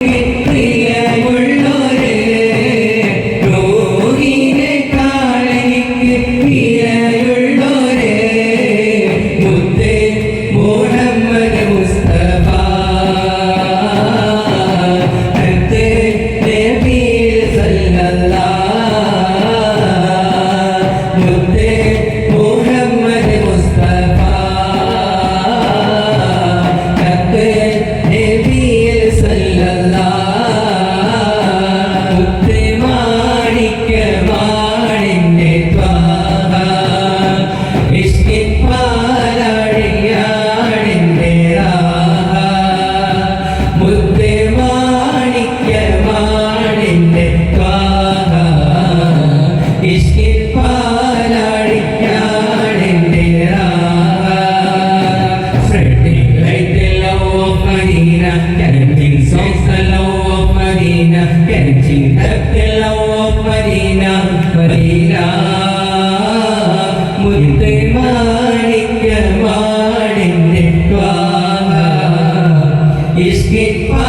Thank you. കരുത്തിൻ Medina കരുച്ചിന്തത്തിൽ Medina Medina മുത്ത് മാണിക്ക മാണിന്റെ ഇഷ്കിപ്പാ